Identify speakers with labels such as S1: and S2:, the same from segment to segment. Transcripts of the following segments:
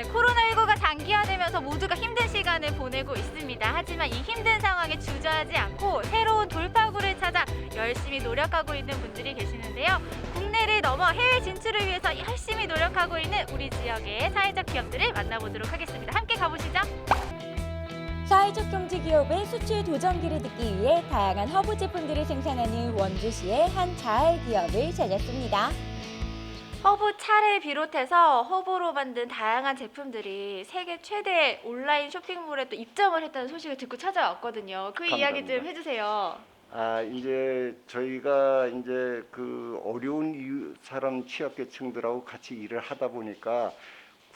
S1: 네, 코로나19가 장기화되면서 모두가 힘든 시간을 보내고 있습니다. 하지만 이 힘든 상황에 주저하지 않고 새로운 돌파구를 찾아 열심히 노력하고 있는 분들이 계시는데요. 국내를 넘어 해외 진출을 위해서 열심히 노력하고 있는 우리 지역의 사회적 기업들을 만나보도록 하겠습니다. 함께 가보시죠.
S2: 사회적 경제 기업의 수출 도전기를 듣기 위해 다양한 허브 제품들을 생산하는 원주시의 한 자활 기업을 찾았습니다.
S1: 허브 차를 비롯해서 허브로 만든 다양한 제품들이 세계 최대 온라인 쇼핑몰에 또 입점을 했다는 소식을 듣고 찾아왔거든요. 그 이야기 좀
S3: 감사합니다.
S1: 해주세요.
S3: 아 이제 저희가 이제 그 어려운 이유- 사람 취약계층들하고 같이 일을 하다 보니까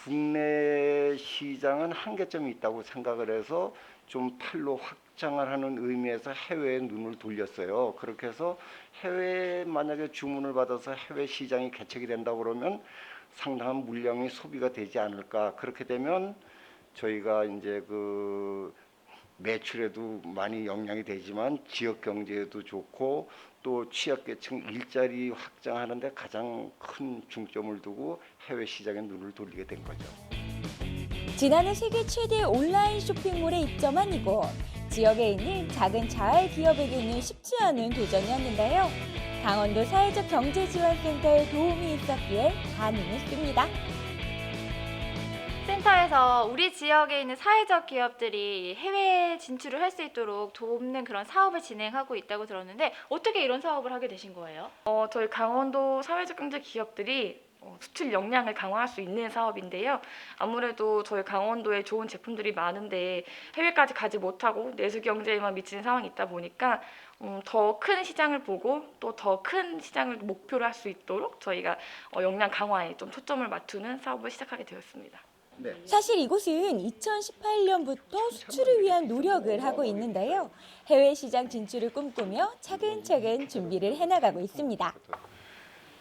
S3: 국내 시장은 한계점이 있다고 생각을 해서 좀 팔로 확장을 하는 의미에서 해외에 눈을 돌렸어요. 그렇게 해서 해외 만약에 주문을 받아서 해외 시장이 개척이 된다 그러면 상당한 물량이 소비가 되지 않을까. 그렇게 되면 저희가 이제 그 매출에도 많이 영향이 되지만 지역 경제에도 좋고 또 취약계층 일자리 확장하는 데 가장 큰 중점을 두고 해외 시장에 눈을 돌리게 된 거죠.
S2: 지난해 세계 최대 온라인 쇼핑몰에 입점한 이곳. 지역에 있는 작은 자활 기업에게는 쉽지 않은 도전이었는데요. 강원도 사회적 경제지원센터의 도움이 있었기에 가능했습니다.
S1: 센터에서 우리 지역에 있는 사회적 기업들이 해외 진출을 할 수 있도록 돕는 그런 사업을 진행하고 있다고 들었는데 어떻게 이런 사업을 하게 되신 거예요?
S4: 어, 저희 강원도 사회적 경제 기업들이 어, 수출 역량을 강화할 수 있는 사업인데요. 아무래도 저희 강원도에 좋은 제품들이 많은데 해외까지 가지 못하고 내수 경제에만 미치는 상황이 있다 보니까 음, 더 큰 시장을 보고 또 더 큰 시장을 목표로 할 수 있도록 저희가 어, 역량 강화에 좀 초점을 맞추는 사업을 시작하게 되었습니다.
S3: 네.
S2: 사실 이곳은 2018년부터 수출을 위한 노력을 하고 있는데요. 해외 시장 진출을 꿈꾸며 차근차근 준비를 해나가고 있습니다.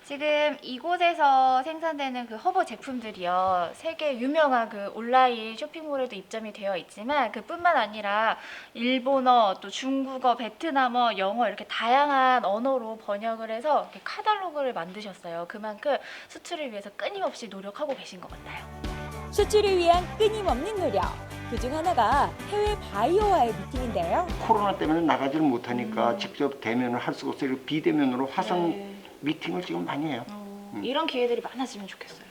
S1: 지금 이곳에서 생산되는 그 허브 제품들이요. 세계 유명한 그 온라인 쇼핑몰에도 입점이 되어 있지만 그뿐만 아니라 일본어, 또 중국어, 베트남어, 영어 이렇게 다양한 언어로 번역을 해서 이렇게 카탈로그를 만드셨어요. 그만큼 수출을 위해서 끊임없이 노력하고 계신 것 같아요.
S2: 수출을 위한 끊임없는 노력. 그중 하나가 해외 바이오와의 미팅인데요.
S3: 코로나 때문에 나가지를 못하니까 직접 대면을 할 수가 없어요. 비대면으로 화상
S1: 네.
S3: 미팅을 지금 많이 해요.
S1: 어, 이런 기회들이 많아지면 좋겠어요.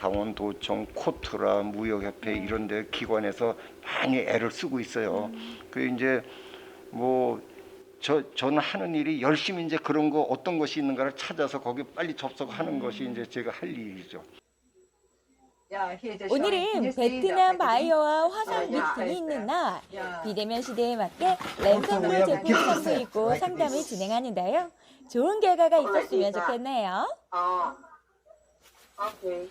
S3: 강원도청 코트라 무역협회 이런 데 기관에서 많이 애를 쓰고 있어요. 그 이제 뭐 저 저는 하는 일이 열심히 이제 그런 거 어떤 것이 있는가를 찾아서 거기 빨리 접속하는 것이 이제 제가 할 일이죠.
S2: 오늘은 베트남 바이오와 화상 미팅이 있는 날 비대면 시대에 맞게 랜선물 제품 선보이고 상담을 진행하는데요. 좋은 결과가 있었으면 좋겠네요.
S5: 어. 오케이.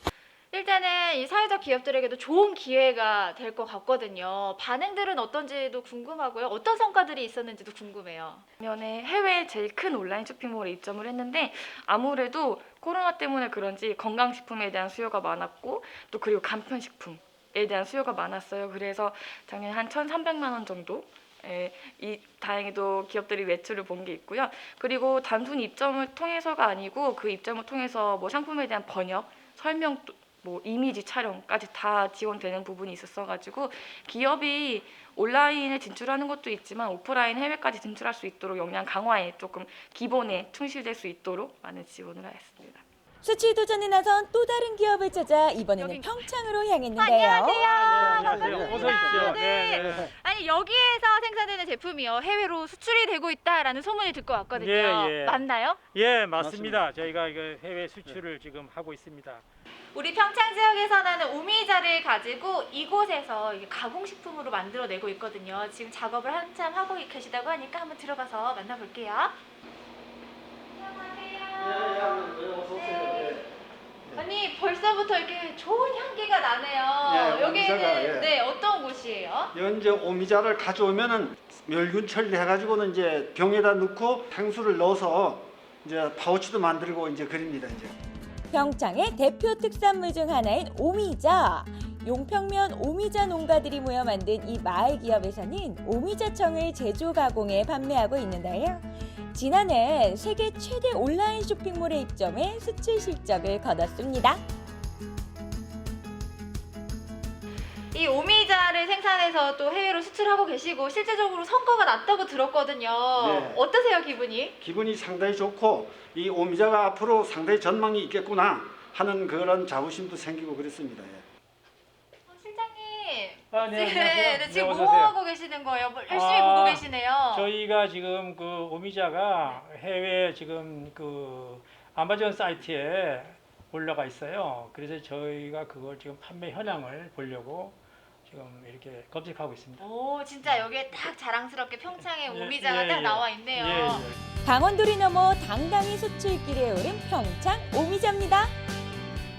S1: 일단은 이 사회적 기업들에게도 좋은 기회가 될 것 같거든요. 반응들은 어떤지도 궁금하고요. 어떤 성과들이 있었는지도 궁금해요.
S4: 작년에 해외 제일 큰 온라인 쇼핑몰에 입점을 했는데 아무래도 코로나 때문에 그런지 건강식품에 대한 수요가 많았고 또 그리고 간편식품 에 대한 수요가 많았어요. 그래서 작년에 한 1,300만 원 정도 예, 이 다행히도 기업들이 매출을 본 게 있고요. 그리고 단순히 입점을 통해서가 아니고 그 입점을 통해서 뭐 상품에 대한 번역, 설명, 또 뭐 이미지 촬영까지 다 지원되는 부분이 있었어 가지고 기업이 온라인에 진출하는 것도 있지만 오프라인 해외까지 진출할 수 있도록 역량 강화에 조금 기본에 충실될 수 있도록 많은 지원을 하였습니다.
S2: 수출 도전에 나선 또 다른 기업을 찾아 이번에는
S1: 여기-
S2: 평창으로 향했는데요.
S1: 안녕하세요.
S6: 안녕하세요. 어서 오십시오.
S1: 반갑습니다.
S6: 네, 네.
S1: 아니 여기에서 생산되는 제품이요 해외로 수출이 되고 있다라는 소문을 듣고 왔거든요.
S6: 예, 예.
S1: 맞나요?
S6: 예, 맞습니다. 저희가 이거 해외 수출을 지금 하고 있습니다.
S1: 우리 평창 지역에서 나는 오미자를 가지고 이곳에서 이게 가공식품으로 만들어내고 있거든요. 지금 작업을 한참 하고 계시다고 하니까 한번 들어가서 만나볼게요. 안녕하세요. 네. 아니 벌써부터 이렇게 좋은 향기가 나네요.
S7: 네,
S1: 여기는
S7: 오미자가, 예.
S1: 네 어떤 곳이에요?
S7: 이제 오미자를 가져오면은 멸균 처리해가지고는 이제 병에다 넣고 향수를 넣어서 이제 파우치도 만들고 이제 그립니다 이제.
S2: 평창의 대표 특산물 중 하나인 오미자. 용평면 오미자 농가들이 모여 만든 이 마을 기업에서는 오미자청을 제조 가공해 판매하고 있는데요. 지난해 세계 최대 온라인 쇼핑몰에 입점해 수출 실적을 거뒀습니다.
S1: 이 오미자를 생산해서 또 해외로 수출하고 계시고 실제적으로 성과가 났다고 들었거든요.
S7: 네.
S1: 어떠세요 기분이?
S7: 기분이 상당히 좋고 이 오미자가 앞으로 상당히 전망이 있겠구나 하는 그런 자부심도 생기고 그랬습니다. 예.
S6: 아, 네,
S1: 지금,
S6: 안녕하세요.
S1: 네, 지금
S6: 네,
S1: 뭐
S6: 오세요.
S1: 하고 계시는 거예요? 뭐 열심히
S6: 아,
S1: 보고 계시네요.
S6: 저희가 지금 그 오미자가 해외 지금 그 아마존 사이트에 올라가 있어요. 그래서 저희가 그걸 지금 판매 현황을 보려고 지금 이렇게 검색하고 있습니다.
S1: 오 진짜 여기에 딱 자랑스럽게 평창에
S6: 예,
S1: 오미자가
S6: 예,
S1: 딱
S6: 예.
S1: 나와 있네요.
S6: 예, 예.
S2: 강원도를 넘어 당당히 수출길에 오른 평창 오미자입니다.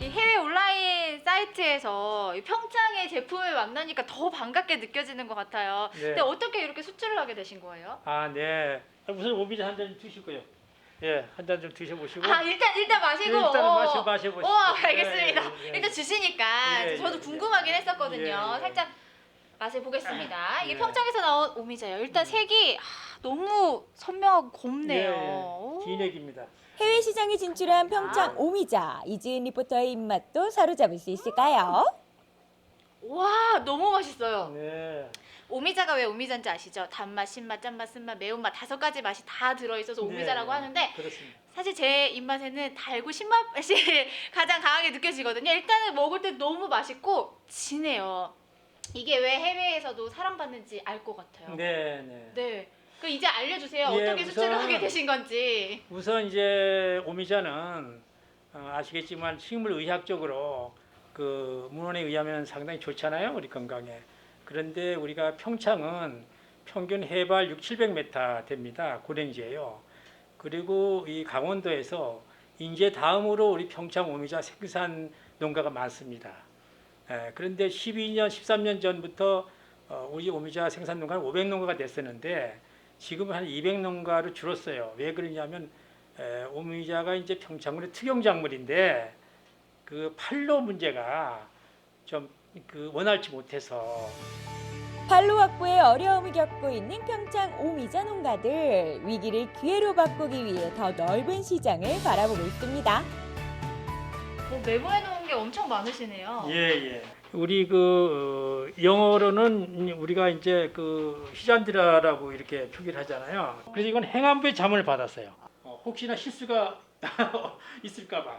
S1: 이 해외 온라인 사이트에서 이 평창의 제품을 만나니까 더 반갑게 느껴지는 것 같아요.
S6: 네.
S1: 근데 어떻게 이렇게 수출을 하게 되신 거예요?
S6: 아, 네. 아, 우선 오미자 한 잔 드시고요. 예, 한 잔 좀 드셔보시고.
S1: 아 일단 일단 마시고
S6: 예, 일단
S1: 어.
S6: 마셔 마셔보시죠.
S1: 어 알겠습니다.
S6: 예, 예, 예.
S1: 일단 주시니까
S6: 예,
S1: 저도
S6: 예,
S1: 궁금하긴
S6: 예.
S1: 했었거든요.
S6: 예, 예.
S1: 살짝 맛을 보겠습니다. 이게
S6: 예.
S1: 평창에서 나온 오미자예요. 일단 색이 아, 너무 선명하고 곱네요.
S6: 예,
S1: 오.
S6: 예. 진액입니다.
S2: 해외 시장에 진출한 평창 오미자. 이지은 리포터의 입맛도 사로잡을 수 있을까요?
S1: 와 너무 맛있어요.
S6: 네.
S1: 오미자가 왜 오미자인지 아시죠? 단맛, 신맛, 짠맛, 쓴맛, 매운맛 다섯 가지 맛이 다 들어있어서 오미자라고
S6: 네,
S1: 하는데
S6: 그렇습니다.
S1: 사실 제 입맛에는 달고 신맛이 가장 강하게 느껴지거든요. 일단은 먹을 때 너무 맛있고 진해요. 이게 왜 해외에서도 사랑받는지 알 것 같아요.
S6: 네, 네.
S1: 네. 그 이제 알려주세요.
S6: 예,
S1: 어떻게 수출을
S6: 우선-
S1: 하게 되신 건지.
S6: 우선 이제 오미자는 어, 아시겠지만 식물 의학적으로 그 문헌에 의하면 상당히 좋잖아요 우리 건강에 그런데 우리가 평창은 평균 해발 6, 700m 됩니다 고랭지예요 그리고 이 강원도에서 인제 다음으로 우리 평창 오미자 생산 농가가 많습니다 예, 그런데 12년 13년 전부터 어, 우리 오미자 생산 농가는 500농가가 됐었는데 지금은 한 200농가로 줄었어요 왜 그러냐면 에, 오미자가 이제 평창군의 특용 작물인데 그 판로 문제가 좀 그 원활치 못해서
S2: 판로 확보에 어려움을 겪고 있는 평창 오미자 농가들 위기를 기회로 바꾸기 위해 더 넓은 시장을 바라보고 있습니다.
S1: 뭐 메모해 놓은 게 엄청 많으시네요.
S6: 예 예 우리 그 어, 영어로는 우리가 이제 그 히잔드라라고 이렇게 표기를 하잖아요. 그래서 이건 행안부의 자문을 받았어요. 어, 혹시나 실수가 있을까 봐.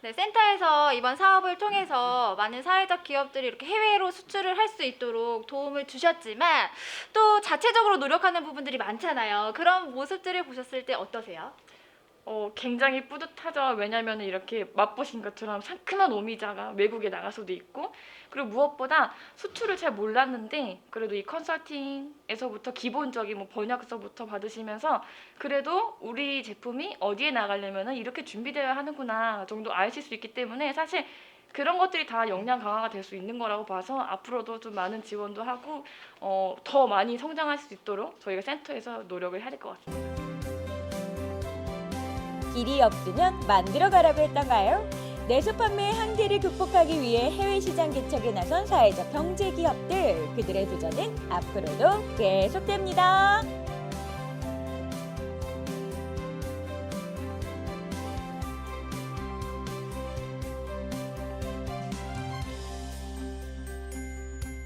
S1: 네, 센터에서 이번 사업을 통해서 많은 사회적 기업들이 이렇게 해외로 수출을 할 수 있도록 도움을 주셨지만 또 자체적으로 노력하는 부분들이 많잖아요. 그런 모습들을 보셨을 때 어떠세요?
S4: 어, 굉장히 뿌듯하죠. 왜냐하면 이렇게 맛보신 것처럼 상큼한 오미자가 외국에 나갈 수도 있고 그리고 무엇보다 수출을 잘 몰랐는데 그래도 이 컨설팅에서부터 기본적인 뭐 번역서부터 받으시면서 그래도 우리 제품이 어디에 나가려면 이렇게 준비되어야 하는구나 정도 아실 수 있기 때문에 사실 그런 것들이 다 역량 강화가 될 수 있는 거라고 봐서 앞으로도 좀 많은 지원도 하고 어, 더 많이 성장할 수 있도록 저희가 센터에서 노력을 해야 될 것 같습니다.
S2: 길이 없으면 만들어 가라고 했던가요? 내수 판매의 한계를 극복하기 위해 해외 시장 개척에 나선 사회적 경제 기업들 그들의 도전은 앞으로도 계속됩니다.